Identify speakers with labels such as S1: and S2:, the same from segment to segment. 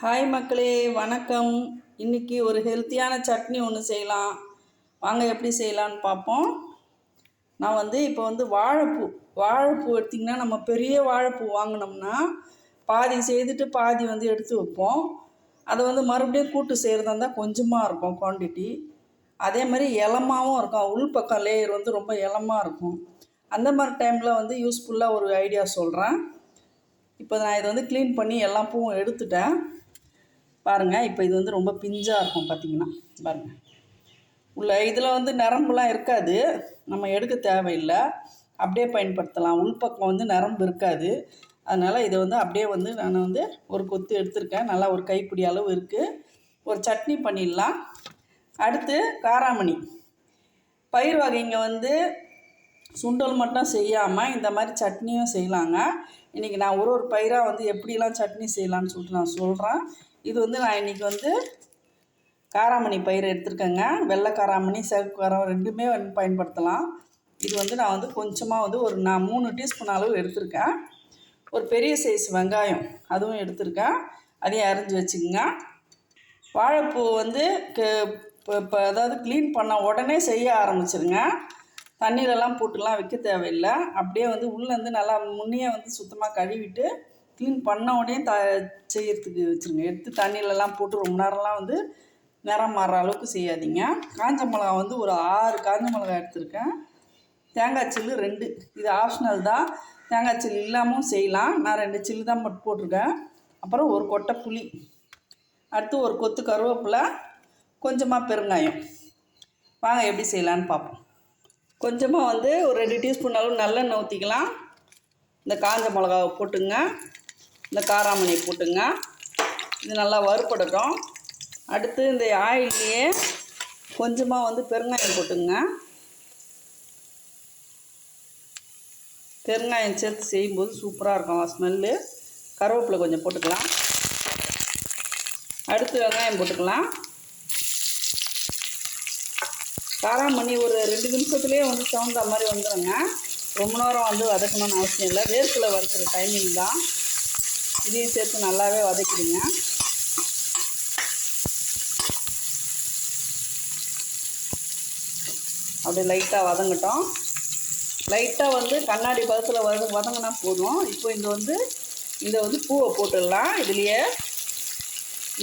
S1: Hi மக்களே வணக்கம். இன்னைக்கு ஒரு ஹெல்த்தியான சட்னி ஒன்று செய்யலாம். வாங்க எப்படி செய்யலான்னு பார்ப்போம். நான் வந்து இப்போ வந்து வாழைப்பூ வாழைப்பூ எடுத்திங்கன்னா நம்ம பெரிய வாழைப்பூ வாங்கினோம்னா பாதி செய்துட்டு பாதி வந்து எடுத்து வைப்போம். அதை வந்து மறுபடியும் கூட்டு செய்கிறதா இருந்தால் கொஞ்சமாக இருக்கும் குவான்டிட்டி அதே மாதிரி இளமாவும் இருக்கும். உள் பக்கம் லேயர் வந்து ரொம்ப இளமாக இருக்கும். அந்த மாதிரி டைமில் வந்து யூஸ்ஃபுல்லாக ஒரு ஐடியா சொல்கிறேன் இப்போ நான் இதை வந்து க்ளீன் பண்ணி எல்லா பூவும் எடுத்துட்டேன். பாருங்கள் இப்போ இது வந்து ரொம்ப பிஞ்சாக இருக்கும் பார்த்தீங்கன்னா பாருங்கள் உள்ள இதில் வந்து நரம்புலாம் இருக்காது. நம்ம எடுக்க தேவையில்லை. அப்படியே பயன்படுத்தலாம். உள்பக்கம் வந்து நரம்பு இருக்காது. அதனால் இதை வந்து அப்படியே வந்து நான் வந்து ஒரு கொத்து எடுத்திருக்கேன். நல்லா ஒரு கைப்பிடி அளவு இருக்குது ஒரு சட்னி பண்ணிடலாம். அடுத்து காராமணி. பயிர் வகைங்க வந்து சுண்டல் மட்டும் செய்யாமல் இந்த மாதிரி சட்னியும் செய்யலாங்க. இன்றைக்கி நான் ஒரு ஒரு பயிராக வந்து எப்படிலாம் சட்னி செய்யலான்னு சொல்லிட்டு நான் சொல்கிறேன் இது வந்து நான் இன்றைக்கி வந்து காராமணி பயிர் எடுத்திருக்கேங்க. வெள்ளை காராமணி சிவப்பு காரம் ரெண்டுமே வந்து பயன்படுத்தலாம். இது வந்து நான் வந்து கொஞ்சமாக வந்து ஒரு நான் மூணு டீஸ்பூன் அளவு எடுத்திருக்கேன். ஒரு பெரிய சைஸ் வெங்காயம் அதுவும் எடுத்திருக்கேன். அதையும் அரிஞ்சு வச்சுக்கோங்க. வாழைப்பூ வந்து இப்போ இப்போ அதாவது க்ளீன் பண்ண உடனே செய்ய ஆரம்பிச்சிருங்க. தண்ணியிலலாம் போட்டுலாம் வைக்க தேவையில்லை. அப்படியே வந்து உள்ளேருந்து நல்லா முன்னையே வந்து சுத்தமாக கழுவிட்டு க்ளீன் பண்ண உடனே த செய்யறதுக்கு வச்சுருங்க. எடுத்து தண்ணியிலலாம் போட்டு ரொம்ப நேரம்லாம் வந்து நிறம் மாறுற அளவுக்கு செய்யாதீங்க. காஞ்ச மிளகா வந்து ஒரு ஆறு காஞ்ச மிளகா எடுத்திருக்கேன். தேங்காய் சில்லு ரெண்டு. இது ஆப்ஷனல் தான். தேங்காய் சில்லு இல்லாமல் செய்யலாம். நான் ரெண்டு சில்லு தான் மட்டும் போட்டிருக்கேன். அப்புறம் ஒரு கொட்டை புளி. அடுத்து ஒரு கொத்து கருவேப்பிலை. கொஞ்சமாக பெருங்காயம். வாங்க எப்படி செய்யலான்னு பார்ப்போம். கொஞ்சமாக வந்து ஒரு ரெண்டு டீஸ்பூன் அளவு நல்லெண்ணெய் ஊற்றிக்கலாம் இந்த காஞ்ச மிளகாவை போட்டுங்க. இந்த காராமணி போட்டுங்க. இது நல்லா வறுப்படட்டும் அடுத்து இந்த ஆயிலையே கொஞ்சமாக வந்து பெருங்காயம் போட்டுங்க. பெருங்காயம் சேர்த்து செய்யும்போது சூப்பராக இருக்கும் ஸ்மெல்லு. கருவேப்பிலை கொஞ்சம் போட்டுக்கலாம். அடுத்து வெங்காயம் போட்டுக்கலாம். காராமணி ஒரு ரெண்டு நிமிஷத்துலேயே வந்து தகுந்த மாதிரி வந்துடுங்க ரொம்ப நேரம் வந்து வதக்கணும்னு அவசியம் இல்லை. வேர்க்கில் வறுக்கிற டைமிங் தான். இதையும் சேர்த்து நல்லாவே வதக்கிடுங்க. அப்படி லைட்டாக வதங்கட்டும். லைட்டாக வந்து கண்ணாடி பதத்தில் வத வதங்கினா போதும். இப்போ இங்கே வந்து இந்த வந்து பூவை போட்டுடலாம். இதுலேயே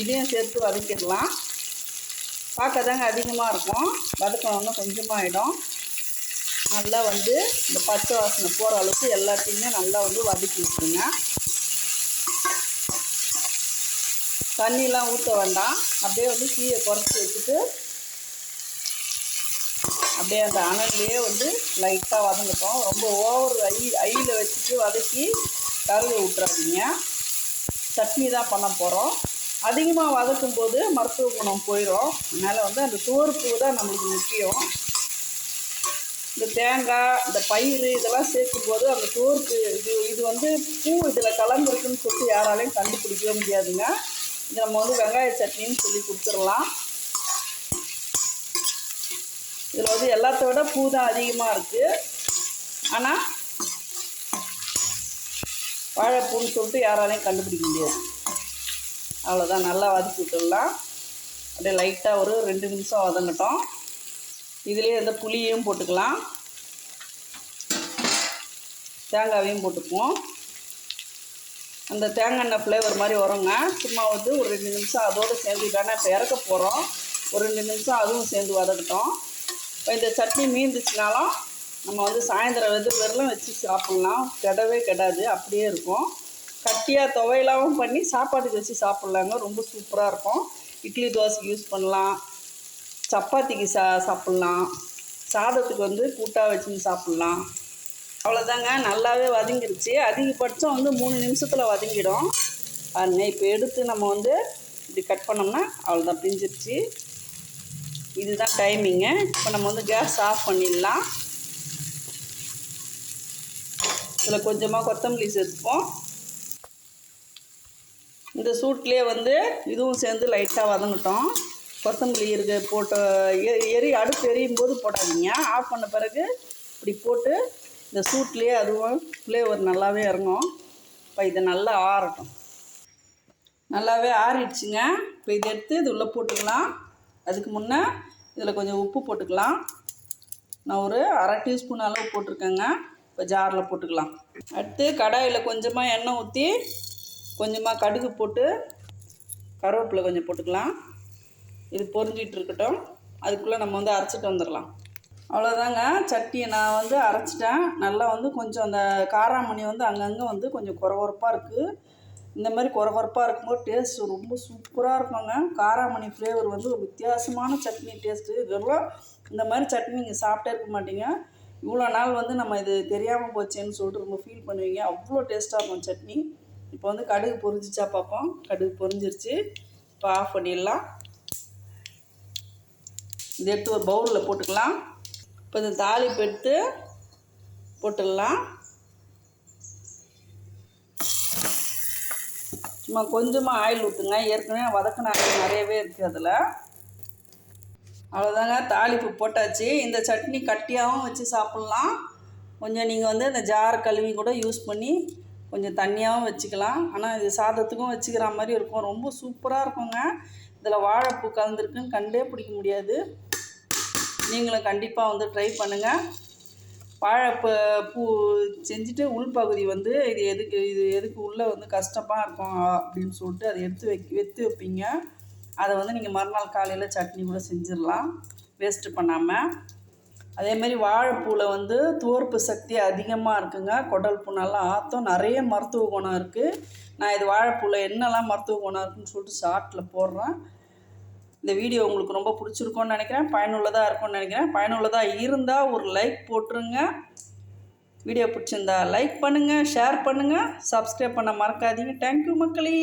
S1: இதையும் சேர்த்து வதக்கிடலாம். பார்க்க தாங்க அதிகமாக இருக்கும். வதக்கணுன்னா கொஞ்சமாக ஆகிடும் நல்லா வந்து இந்த பச்சை வாசனை போகிற அளவுக்கு எல்லாத்தையுமே நல்லா வந்து வதக்கி விட்டுருங்க. தண்ணிலாம் ஊற்ற வேண்டாம். அப்படியே வந்து தீயை குறைச்சி வச்சுட்டு அப்படியே அந்த அனல்லையே வந்து லைட்டாக வதங்கட்டும். ரொம்ப ஓவர் ஐ ஐயில் வச்சுட்டு வதக்கி கருவை விட்டுறாதீங்க சட்னி தான் பண்ண போகிறோம் அதிகமாக வதக்கும் போது மருத்துவ குணம் போயிடும் அதனால் வந்து அந்த துவர்ப்பு தான் நம்மளுக்கு முக்கியம். இந்த தேங்காய் இந்த பயிர் இதெல்லாம் சேர்க்கும் போது அந்த துவர்ப்பு இது இது வந்து பூ இதில் கலந்துருக்குன்னு சொல்லிட்டு யாராலையும் கண்டுபிடிக்கவே முடியாதுங்க. இது நம்ம வந்து வெங்காய சட்னின்னு சொல்லி கொடுத்துடலாம். இதில் வந்து எல்லாத்த விட பூ தான் அதிகமாக இருக்குது ஆனால் வாழைப்பூன்னு சொல்லிட்டு யாராலையும் கண்டுபிடிக்க முடியாது. அவ்வளோதான் நல்லா வதக்கி விட்டுடலாம். அப்படியே லைட்டாக ஒரு ரெண்டு நிமிஷம் வதங்கட்டும். இதுலேயே இந்த புளியையும் போட்டுக்கலாம். தேங்காயையும் போட்டுக்குவோம். அந்த தேங்காய் எண்ணெய் ஃப்ளேவர் மாதிரி வருங்க சும்மா வந்து ஒரு ரெண்டு நிமிஷம் அதோடு சேர்ந்து வேணால் இப்போ இறக்க போகிறோம் ஒரு ரெண்டு நிமிஷம் அதுவும் சேர்ந்து வதக்கட்டும். இப்போ இந்த சட்னி மீந்துச்சுனாலும் நம்ம வந்து சாயந்தரம் வந்து வெறும் வச்சு சாப்பிட்லாம். கெடவே கெடாது அப்படியே இருக்கும். கட்டியாக துவையலாகவும் பண்ணி சாப்பாட்டுக்கு வச்சு சாப்பிட்லாங்க. ரொம்ப சூப்பராக இருக்கும். இட்லி தோசைக்கு யூஸ் பண்ணலாம். சப்பாத்திக்கு சா சாப்பிட்லாம். சாதத்துக்கு வந்து கூட்டாக வச்சுன்னு சாப்பிட்லாம். அவ்வளோதாங்க நல்லாவே வதங்கிருச்சு. அதிகபட்சம் வந்து மூணு நிமிஷத்தில் வதங்கிடும். பாருங்க இப்போ எடுத்து நம்ம வந்து இப்படி கட் பண்ணோம்னா அவ்வளோதான் பிரிஞ்சிருச்சு இதுதான் டைமிங்கு இப்போ நம்ம வந்து கேஸ் ஆஃப் பண்ணிடலாம். இதில் கொஞ்சமாக கொத்தமல்லி சேர்த்துப்போம். இந்த சூட்லேயே வந்து இதுவும் சேர்ந்து லைட்டாக வதங்கட்டும். கொத்தமல்லி இருக்க போட்டு எரி அடுப்பு எரியும் போது போடாதீங்க. ஆஃப் பண்ண பிறகு இப்படி போட்டு இந்த சூட்லேயே அதுவும் ஃப்ளேவர் நல்லாவே இறங்கும். இப்போ இதை நல்லா ஆறட்டும். நல்லாவே ஆறிடுச்சுங்க. இப்போ இதை எடுத்து இது உள்ளே போட்டுக்கலாம். அதுக்கு முன்னே இதில் கொஞ்சம் உப்பு போட்டுக்கலாம். நான் ஒரு அரை டீஸ்பூன் அளவு போட்டிருக்கேங்க. இப்போ ஜாரில் போட்டுக்கலாம். அடுத்து கடாயில் கொஞ்சமாக எண்ணெய் ஊற்றி கொஞ்சமாக கடுகு போட்டு கருவேப்பிலை கொஞ்சம் போட்டுக்கலாம். இது பொரிஞ்சிகிட்டு இருக்கட்டும். அதுக்குள்ளே நம்ம வந்து அரைச்சிட்டு வந்துடலாம். அவ்வளோதாங்க சட்டியை நான் வந்து அரைச்சிட்டேன். நல்லா வந்து கொஞ்சம் அந்த காராமணி வந்து அங்கங்கே வந்து கொஞ்சம் குறவரப்பாக இருக்குது இந்த மாதிரி குறவரப்பாக இருக்கும்போது டேஸ்ட் ரொம்ப சூப்பராக இருக்குங்க. காராமணி ஃப்ளேவர் வந்து ஒரு வித்தியாசமான சட்னி டேஸ்ட்டு இதெல்லாம் இந்த மாதிரி சட்னி நீங்கள் சாப்பிட்டே இருக்க மாட்டீங்க. இவ்வளோ நாள் வந்து நம்ம இது தெரியாமல் போச்சேன்னு சொல்லிட்டு ரொம்ப ஃபீல் பண்ணுவீங்க. அவ்வளோ டேஸ்ட்டாக இருக்கும் சட்னி. இப்போ வந்து கடுகு பொரிஞ்சிச்சா பார்ப்போம். கடுகு பொரிஞ்சிருச்சு. இப்போ ஆஃப் பண்ணிடலாம். இதை எடுத்து ஒரு பவுலில் போட்டுக்கலாம். இப்போ இந்த தாளிப்பு எடுத்து போட்டுடலாம். சும்மா கொஞ்சமாக ஆயில் ஊற்றுங்க ஏற்கனவே வதக்கின ஆயில் நிறையவே இருக்குது அதில். அவ்வளோதாங்க தாளிப்பு போட்டாச்சு. இந்த சட்னி கட்டியாகவும் வச்சு சாப்பிட்லாம். கொஞ்சம் நீங்கள் வந்து இந்த ஜார் கழுவி கூட யூஸ் பண்ணி கொஞ்சம் தண்ணியாகவும் வச்சுக்கலாம். ஆனால் இது சாதத்துக்கும் வச்சுக்கிற மாதிரி இருக்கும். ரொம்ப சூப்பராக இருக்குங்க. இதில் வாழைப்பூ கலந்துருக்குன்னு கண்டே பிடிக்க முடியாது. நீங்களும் கண்டிப்பாக வந்து ட்ரை பண்ணுங்கள் வாழைப்பூ பூ செஞ்சுட்டு உள்பகுதி வந்து இது எதுக்கு இது எதுக்கு உள்ளே வந்து கஷ்டமாக இருக்கும் அப்படின்னு சொல்லிட்டு அதை எடுத்து வைக்க வெத்து வைப்பீங்க. அதை வந்து நீங்கள் மறுநாள் காலையில் சட்னி கூட செஞ்சிடலாம். வேஸ்ட்டு பண்ணாமல் அதேமாதிரி வாழைப்பூவில் வந்து துவர்ப்பு சக்தி அதிகமாக இருக்குங்க. குடல் புண்ணெல்லாம் ஆற்றும் நிறைய மருத்துவ குணம் இருக்குது நான் இது வாழைப்பூவில் என்னெல்லாம் மருத்துவ குணம் இருக்குன்னு சொல்லிட்டு ஷார்ட்டில் போடுறேன். இந்த வீடியோ உங்களுக்கு ரொம்ப பிடிச்சிருக்கும்னு நினைக்கிறேன் பயனுள்ளதாக இருக்கும்னு நினைக்கிறேன். பயனுள்ளதாக இருந்தால் ஒரு லைக் போட்டுருங்க. வீடியோ பிடிச்சிருந்தா லைக் பண்ணுங்கள் ஷேர் பண்ணுங்கள் சப்ஸ்கிரைப் பண்ண மறக்காதீங்க. தேங்க்யூ மக்களே.